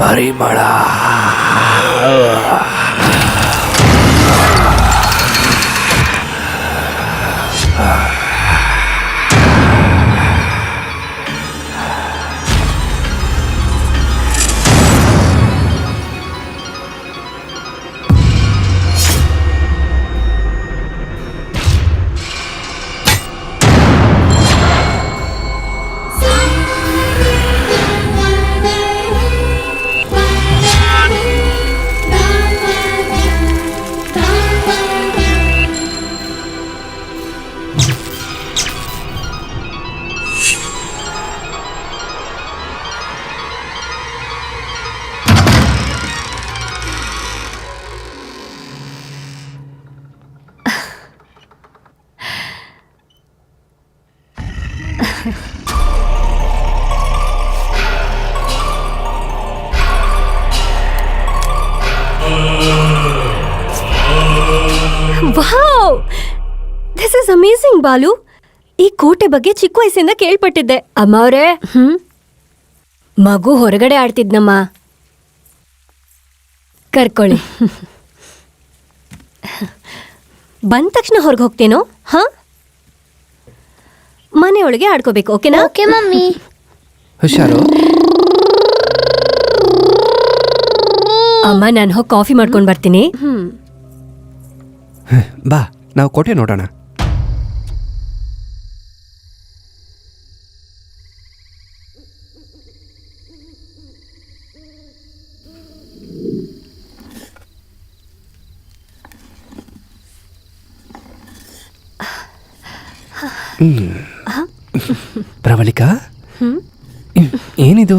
ಪರಿಮಳ Wow this is amazing Balu ಈ ಕೋಟೆ ಬಗ್ಗೆ ಚಿಕ್ಕ ವಯಸ್ಸಿಂದ ಕೇಳ್ಪಟ್ಟಿದ್ದೆ. ಅಮ್ಮ ಅವರೇ ಹ್ಮ್? ಮಗು ಹೊರಗಡೆ ಆಡ್ತಿದ್ನಮ್ಮ. ಕರ್ಕೊಳ್ಳಿ. ಬಂದ ತಕ್ಷಣ ಹೊರಗೆ ಹೋಗ್ತೇನೋ? ಹಾ? ಮನೆಯೊಳಗೆ ಆಡ್ಕೋಬೇಕು ಓಕೆನಾ? Okay mummy. ಹುಷಾರು. ಅಮ್ಮ ನಾನು ಹೋಗಿ ಕಾಫಿ ಮಾಡ್ಕೊಂಡು ಬರ್ತೀನಿ. ಬಾ. ನಾವು ಕೋಟೆ ನೋಡೋಣ. ಪ್ರವಳಿಕಾ? ಏನಿದು?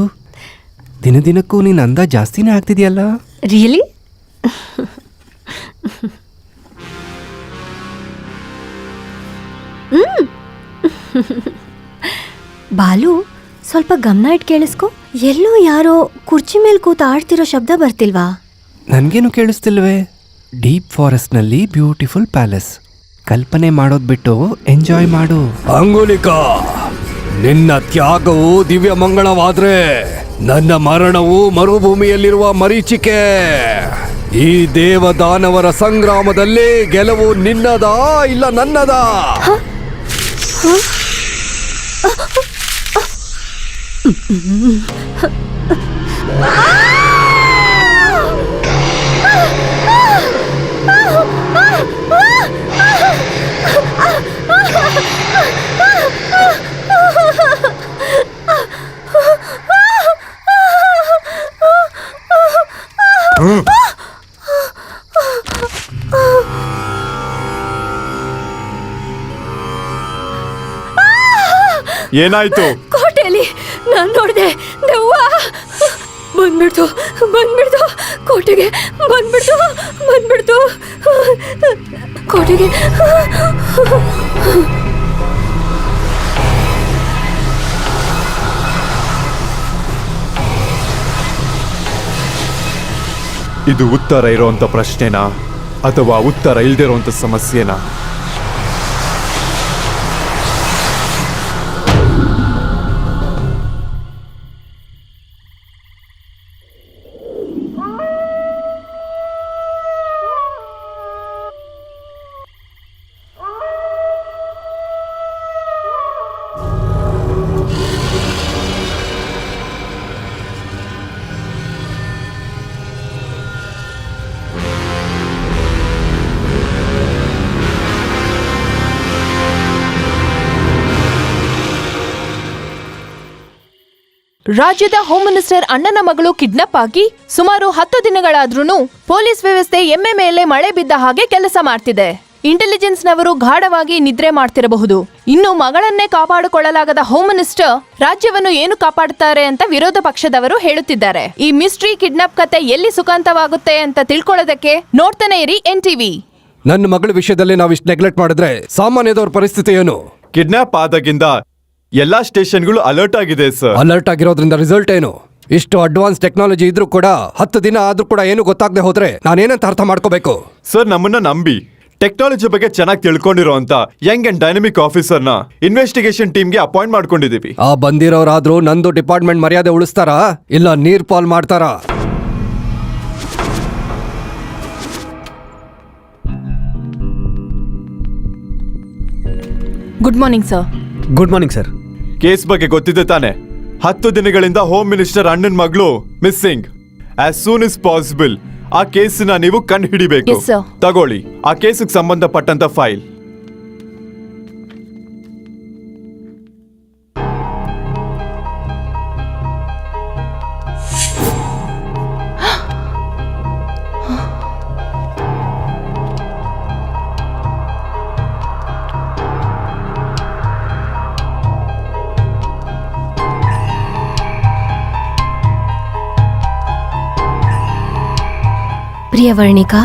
ದಿನ ದಿನಕ್ಕೂ ನೀನು ಅಂದ ಜಾಸ್ತಿನೇ ಆಗ್ತಿದೆಯಲ್ಲ? ರಿಯಲಿ ಬಾಲು ಸ್ವಲ್ಪ ಗಮನ ಇಟ್ ಕೇಳಿಸ್ಕೊ. ಎಲ್ಲೋ ಯಾರೋ ಕುರ್ಚಿ ಮೇಲೆ ಕೂತ ಆಡ್ತಿರೋ ಶಬ್ದ ಬರ್ತಿಲ್ವಾ? ನನಗೇನು ಕೇಳಿಸ್ತಿಲ್ವೇ? ಡೀಪ್ ಫಾರೆಸ್ಟ್ನಲ್ಲಿ ಬ್ಯೂಟಿಫುಲ್ ಪ್ಯಾಲೇಸ್. ಕಲ್ಪನೆ ಮಾಡೋದ್ ಬಿಟ್ಟು ಎಂಜಾಯ್ ಮಾಡು. ಅಂಗುಲಿಕಾ ನಿನ್ನ ತ್ಯಾಗವು ದಿವ್ಯ ಮಂಗಳವಾದ್ರೆ ನನ್ನ ಮರಣವು ಮರುಭೂಮಿಯಲ್ಲಿರುವ ಮರೀಚಿಕೆ. ಈ ದೇವದಾನವರ ಸಂಗ್ರಾಮದಲ್ಲಿ ಗೆಲುವು ನಿನ್ನದಾ ಇಲ್ಲ ನನ್ನದಾ? ಏನಾಯ್ತು ಕೋಟೆಯಲ್ಲಿ ನಾನು ನೋಡಿದೆ, ದೆವ್ವ. ಬಂದ್ಬಿಡ್ತು ಬಂದ್ಬಿಡ್ತು. ಕೋಟೆಗೆ ಬಂದ್ಬಿಡ್ತು ಬಂದ್ಬಿಡ್ತು. ಕೋಟೆಗೆ. ಇದು ಉತ್ತರ ಇರೋಂಥ ಪ್ರಶ್ನೆನಾ? ಅಥವಾ ಉತ್ತರ ಇಲ್ದಿರೋಂಥ ಸಮಸ್ಯೆನಾ? ರಾಜ್ಯದ ಹೋಮ್ ಮಿನಿಸ್ಟರ್ ಅಣ್ಣನ ಮಗಳು ಕಿಡ್ನಾಪ್ ಆಗಿ ಸುಮಾರು ಹತ್ತು ದಿನಗಳಾದ್ರೂ ಪೊಲೀಸ್ ವ್ಯವಸ್ಥೆ ಎಮ್ಮೆ ಮೇಲೆ ಮಳೆ ಬಿದ್ದ ಹಾಗೆ ಕೆಲಸ ಮಾಡ್ತಿದೆ. ಇಂಟೆಲಿಜೆನ್ಸ್ ನವರು ಗಾಢವಾಗಿ ನಿದ್ರೆ ಮಾಡ್ತಿರಬಹುದು. ಇನ್ನು ಮಗಳನ್ನೇ ಕಾಪಾಡಿಕೊಳ್ಳಲಾಗದ ಹೋಮ್ ಮಿನಿಸ್ಟರ್ ರಾಜ್ಯವನ್ನು ಏನು ಕಾಪಾಡುತ್ತಾರೆ ಅಂತ ವಿರೋಧ ಪಕ್ಷದವರು ಹೇಳುತ್ತಿದ್ದಾರೆ. ಈ ಮಿಸ್ಟ್ರಿ ಕಿಡ್ನಾಪ್ ಕತೆ ಎಲ್ಲಿ ಸುಖಾಂತವಾಗುತ್ತೆ ಅಂತ ತಿಳ್ಕೊಳ್ಳೋದಕ್ಕೆ ನೋಡ್ತಾನೆ ಇರಿ ಎನ್ ಟಿವಿ ನನ್ನ ಮಗಳ ವಿಷಯದಲ್ಲಿ ನಾವು ಇಷ್ಟು ನೆಗ್ಲೆಕ್ಟ್ ಮಾಡಿದ್ರೆ ಸಾಮಾನ್ಯದವ್ರ ಪರಿಸ್ಥಿತಿ ಏನು? ಕಿಡ್ನಾಪ್ ಆದಾಗಿಂದ ಎಲ್ಲಾ ಸ್ಟೇಷನ್ಗಳು ಅಲರ್ಟ್ ಆಗಿದೆ ಸರ್ ಅಲರ್ಟ್ ಆಗಿರೋದ್ರಿಂದ ರಿಸಲ್ಟ್ ಏನು? ಇಷ್ಟು ಅಡ್ವಾನ್ಸ್ ಟೆಕ್ನಾಲಜಿ ಇದ್ರೂ ಕೂಡ ಹತ್ತು ದಿನ ಆದ್ರೂ ಕೂಡ ಏನು ಗೊತ್ತಾಗದೆ ಹೋದ್ರೆ ನಾನೇನಂತ ಅರ್ಥ ಮಾಡ್ಕೋಬೇಕು? ಸರ್ ನಮ್ಮನ್ನ ನಂಬಿ. ಟೆಕ್ನಾಲಜಿ ಬಗ್ಗೆ ಚೆನ್ನಾಗಿ ತಿಳ್ಕೊಂಡಿರೋ ಅಂತ ಯಂಗ್ ಅಂಡ್ ಡೈನಮಿಕ್ ಆಫೀಸರ್ನ ಇನ್ವೆಸ್ಟಿಗೇಷನ್ ಟೀಮ್ಗೆ ಅಪಾಯಿಂಟ್ ಮಾಡ್ಕೊಂಡಿದೀವಿ ಆ ಬಂದಿರೋರಾದ್ರೂ ನಂದು ಡಿಪಾರ್ಟ್ಮೆಂಟ್ ಮರ್ಯಾದೆ ಉಳಿಸ್ತಾರಾ? ಇಲ್ಲ ನೀರ್ ಪಾಲ್ ಮಾಡ್ತಾರಾ? Good morning sir good morning sir case ಬಗ್ಗೆ ಗೊತ್ತಿದೆ ತಾನೆ. ಹತ್ತು ದಿನಗಳಿಂದ ಹೋಮ್ ಮಿನಿಸ್ಟರ್ ಅಣ್ಣನ್ ಮಗಳು missing as soon is possible ಆ ಕೇಸನ್ನ ನೀವು ಕಂಡು ಹಿಡಿಬೇಕು. Yes, sir. ತಗೊಳ್ಳಿ. ಆ ಕೇಸಿಗೆ ಸಂಬಂಧಪಟ್ಟಂತ file Priyavarnika?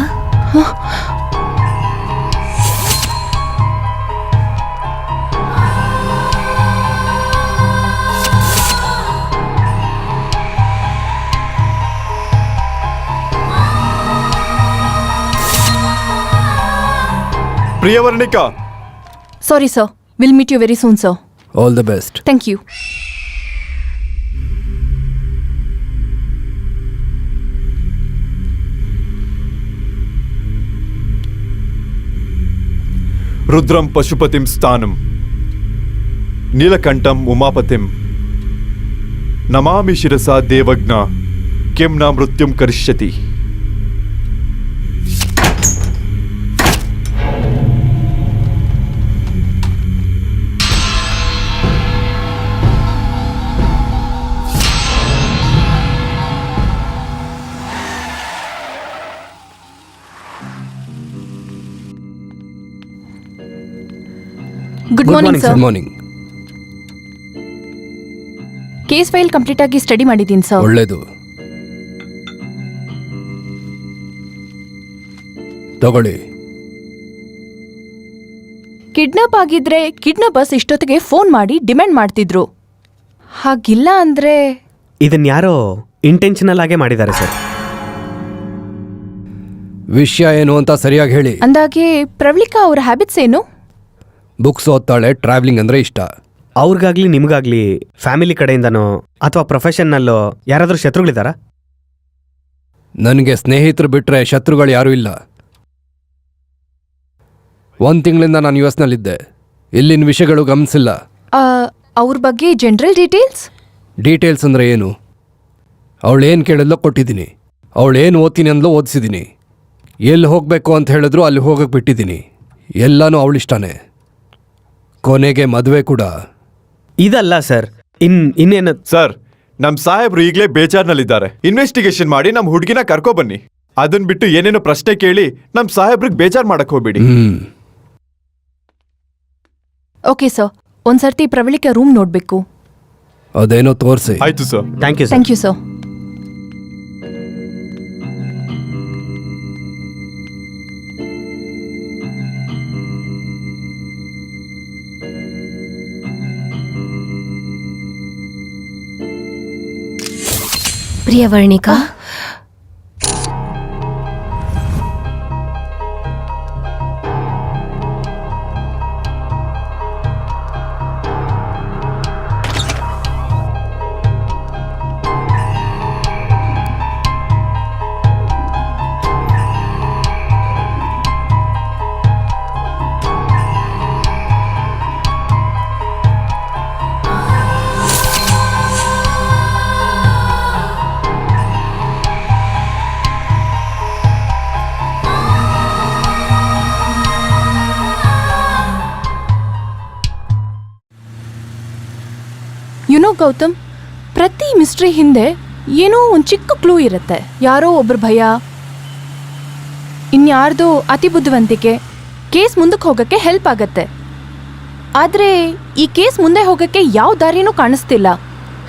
Priyavarnika. Sorry sir will meet you very soon sir all the best thank you రుద్రం పశుపతిం స్థానం. నీలకంఠం ఉమాపతిం. నమామి శిరసా దేవజ్ఞ. కెం నా మృత్యుం కరిష్యతి. Morning sir good morning case file complete ಆಗಿ ಸ್ಟಡಿ ಮಾಡಿದ್ದೀನಿ ಸರ್ ಒಳ್ಳೇದು. ತಗೊಳ್ಳಿ. ಕಿಡ್ನಾಪ್ ಆಗಿದ್ರೆ ಕಿಡ್ನಾಪರ್ಸ್ ಇಷ್ಟೊತ್ತಿಗೆ ಫೋನ್ ಮಾಡಿ ಡಿಮ್ಯಾಂಡ್ ಮಾಡ್ತಿದ್ರು. ಹಾಗಿಲ್ಲ ಅಂದ್ರೆ ಇದನ್ನ ಯಾರೋ ಇಂಟೆನ್ಷನಲ್ ಆಗೇ ಮಾಡಿದ್ದಾರೆ ಸರ್ ವಿಷಯ ಏನು ಅಂತ ಸರಿಯಾಗಿ ಹೇಳಿ. ಅಂದಾಗೆ ಪ್ರವಳಿಕಾ ಅವರ ಹ್ಯಾಬಿಟ್ಸ್ ಏನು? ಬುಕ್ಸ್ ಓದ್ತಾಳೆ ಟ್ರಾವೆಲಿಂಗ್ ಅಂದ್ರೆ ಇಷ್ಟ. ಅವ್ರಿಗಾಗ್ಲಿ ನಿಮ್ಗಾಗ್ಲಿ ಫ್ಯಾಮಿಲಿ ಕಡೆಯಿಂದನೋ ಅಥವಾ ಪ್ರೊಫೆಷನ್ನಲ್ಲೋ ಯಾರಾದರೂ ಶತ್ರುಗಳಿದ್ದಾರಾ? ನನಗೆ ಸ್ನೇಹಿತರು ಬಿಟ್ರೆ ಶತ್ರುಗಳು ಯಾರೂ ಇಲ್ಲ. ಒಂದು ತಿಂಗಳಿಂದ ನಾನು ಯು ಎಸ್ನಲ್ಲಿದ್ದೆ ಇಲ್ಲಿನ ವಿಷಯಗಳು ಗಮನಿಸಿಲ್ಲ. ಅವ್ರ ಬಗ್ಗೆ ಜನರಲ್ ಡೀಟೇಲ್ಸ್ ಡೀಟೇಲ್ಸ್ ಅಂದರೆ ಏನು? ಅವಳು ಏನು ಕೇಳಿದ್ಲೋ ಕೊಟ್ಟಿದ್ದೀನಿ. ಅವಳು ಏನು ಓದ್ತೀನಿ ಅಂದ್ಲೋ ಓದಿಸಿದ್ದೀನಿ. ಎಲ್ಲಿ ಹೋಗಬೇಕು ಅಂತ ಹೇಳಿದ್ರು ಅಲ್ಲಿ ಹೋಗಕ್ಕೆ ಬಿಟ್ಟಿದ್ದೀನಿ. ಎಲ್ಲನೂ ಅವಳಿಷ್ಟಾನೆ. ಕೊನೆಗೆ ಮದುವೆ ಕೂಡ. ಇದಲ್ಲ ಸರ್ ಇನ್ ಇನ್ನೇನು ಸರ್ ನಮ್ ಸಾಹೇಬ್ರು ಈಗಲೇ ಬೇಜಾರ್ನಲ್ಲಿದ್ದಾರೆ. ಇನ್ವೆಸ್ಟಿಗೇಷನ್ ಮಾಡಿ ನಮ್ ಹುಡುಗಿನ ಕರ್ಕೊ ಬನ್ನಿ. ಅದನ್ ಬಿಟ್ಟು ಏನೇನೋ ಪ್ರಶ್ನೆ ಕೇಳಿ ನಮ್ ಸಾಹೇಬ್ರಿಗೆ ಬೇಜಾರ್ ಮಾಡಕ್ ಹೋಗ್ಬೇಡಿ. ಹ್ಮ್. ಓಕೆ ಸರ್ ಒಂದ್ಸರ್ತಿ ಪ್ರವಳಿಕ ರೂಮ್ ನೋಡ್ಬೇಕು. ಅದೇನೋ ತೋರಿಸಿ. ಆಯ್ತು sir. Thank you sir thank you sir Priyavarnika Gautam ಪ್ರತಿ ಮಿಸ್ಟ್ರಿ ಹಿಂದೆ ಏನೋ ಒಂದು ಚಿಕ್ಕ ಕ್ಲೂ ಇರುತ್ತೆ. ಯಾರೋ ಒಬ್ಬರು ಭಯ. ಇನ್ಯಾರ್ದೋ ಅತಿ ಬುದ್ಧಿವಂತಿಕೆ. ಕೇಸ್ ಮುಂದಕ್ಕೆ ಹೋಗಕ್ಕೆ ಹೆಲ್ಪ್ ಆಗತ್ತೆ. ಆದ್ರೆ ಈ ಕೇಸ್ ಮುಂದೆ ಹೋಗಕ್ಕೆ ಯಾವ ದಾರಿನೂ ಕಾಣಿಸ್ತಿಲ್ಲ.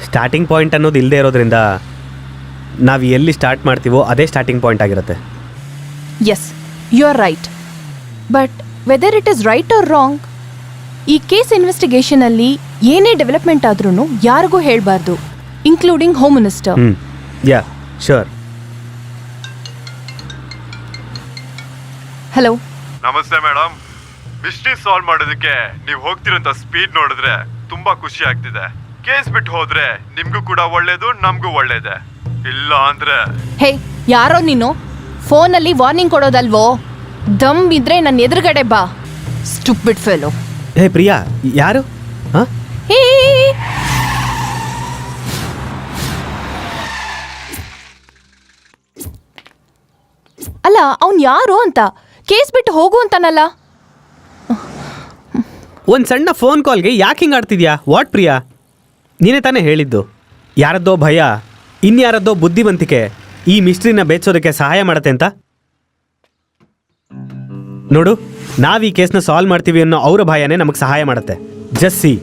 ಸ್ಟಾರ್ಟಿಂಗ್ ಪಾಯಿಂಟ್ ಅನ್ನೋದು ಇಲ್ಲದೆ ಇರೋದ್ರಿಂದ ನಾವು ಎಲ್ಲಿ ಸ್ಟಾರ್ಟ್ ಮಾಡ್ತೀವೋ ಅದೇ ಸ್ಟಾರ್ಟಿಂಗ್ ಪಾಯಿಂಟ್ ಆಗಿರುತ್ತೆ. Yes you are right but whether it is right or wrong ಈ ಕೇಸ್ ಇನ್ವೆಸ್ಟಿಗೇಷನ್ ಅಲ್ಲಿ ಏನೇ ಡೆವಲಪ್ಮೆಂಟ್ ಆದ್ರೂ ಯಾರಿಗೂ ಹೇಳಬಾರ್ದು including home. Minister yeah sure hello ನಮಸ್ತೆ ಮೇಡಮ್ ಮಿಸ್ಟ್ರಿ ಸಾಲ್ವ್ ಮಾಡೋದಕ್ಕೆ ನೀವು ಹೋಗ್ತಿರೋಂಥ ಸ್ಪೀಡ್ ನೋಡಿದ್ರೆ ತುಂಬಾ ಖುಷಿ ಆಗ್ತಿದೆ. ಕೇಸ್ ಬಿಟ್ಟು ಹೋದ್ರೆ ನಿಮ್ಗೂ ಕೂಡ ಒಳ್ಳೇದು ನಮಗೂ ಒಳ್ಳೇದೆ. ಇಲ್ಲ ಅಂದ್ರೆ ಹೇ ಯಾರೋ ನೀನು? ಫೋನಲ್ಲಿ ವಾರ್ನಿಂಗ್ ಕೊಡೋದಲ್ವೋ? ದಮ್ ಇದ್ರೆ ನನ್ನ ಎದುರುಗಡೆ ಬಾ. ಸ್ಟುಪಿಡ್ ಫೆಲೋ ಹೇ ಪ್ರಿಯಾ ಯಾರು? ಹಾಂ? ಹೇ. ಅಲ್ಲ ಅವ್ನ್ ಯಾರು ಅಂತ? ಕೇಸ್ ಬಿಟ್ಟು ಹೋಗು ಅಂತಾನಲ್ಲ. ಒಂದು ಸಣ್ಣ ಫೋನ್ ಕಾಲ್ಗೆ ಯಾಕೆ ಹಿಂಗೆ ಆಡ್ತಿದ್ಯಾ? ವಾಟ್ ಪ್ರಿಯಾ? ನೀನೇ ತಾನೇ ಹೇಳಿದ್ದು. ಯಾರದ್ದೋ ಭಯ ಇನ್ಯಾರದ್ದೋ ಬುದ್ಧಿವಂತಿಕೆ ಈ ಮಿಸ್ಟ್ರಿನ ಬೇಚೋದಕ್ಕೆ ಸಹಾಯ ಮಾಡತ್ತೆ ಅಂತ? ನೋಡು ನಾವು ಈ ಕೇಸ್ನ ಸಾಲ್ವ್ ಮಾಡ್ತೀವಿ ಅನ್ನೋ ಅವರ ಭಯನೇ ನಮಗೆ ಸಹಾಯ ಮಾಡುತ್ತೆ. ಜಸ್ಸಿ.